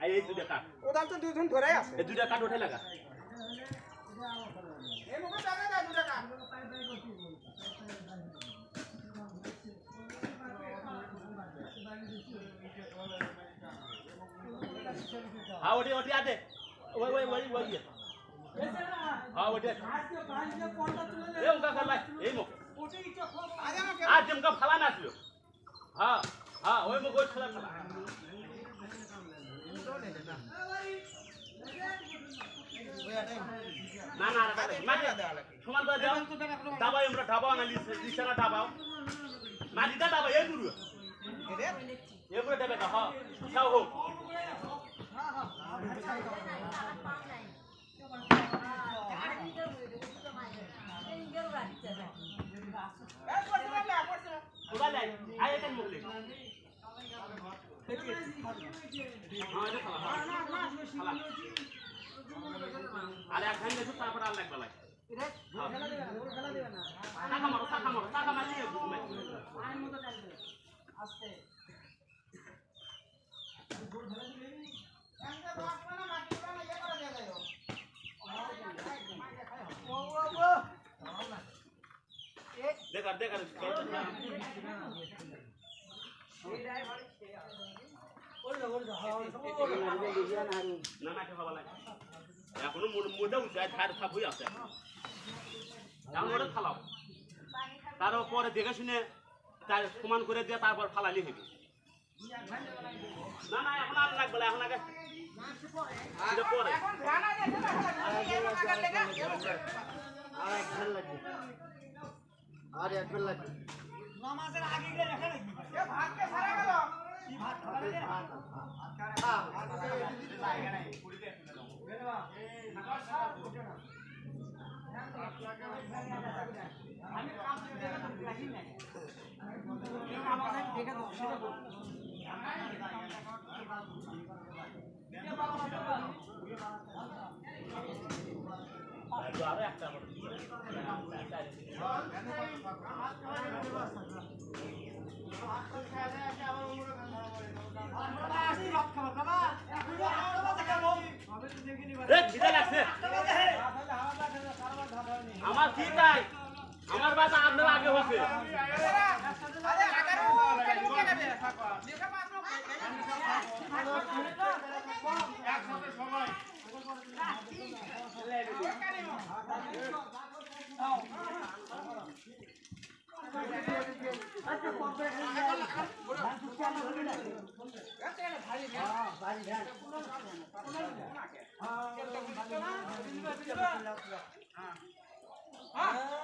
এই দুইটা কাট কোদাল তো দুজন ধরে আছে এই দুইটা কাট ওঠে লাগা হ্যাঁ ওটি ওটি আদে ওই ওই ওই ওই ইয়ে। হ্যাঁ ওটি এ উনকা করলাই এই মুখ আজ জমকা ফালা না আসলো হ্যাঁ হ্যাঁ ওই মুখ ওই খেলা খেলা না না না সমান করে দাও দাবাই আমরা দাবাও না লিসানা দাবাও মাটিটা দাবাই এই গুরু এই গুরু দেবে না হ্যাঁ সাও হোক কোথায় যাই আয় এখানে মুখলে হ্যাঁ এটা খালা খালা আরে এক ঘণ্টা তারপর আর লাগবে লাগে টাকা মারো এখনও মোটা উঠে ধার হয়ে আছে ফালাও। তারপরে দেখে শুনে তার সমান করে দিয়ে তারপর ফালালি হবে না না এখন আর লাগবে না, এখন আগে পরে। আর এক ফেল লাগবে আর এক ফেল লাগবে আরও একটা আবার। এ, খিদে লাগছে। আমার বাসা আপনার আগে হচ্ছে এই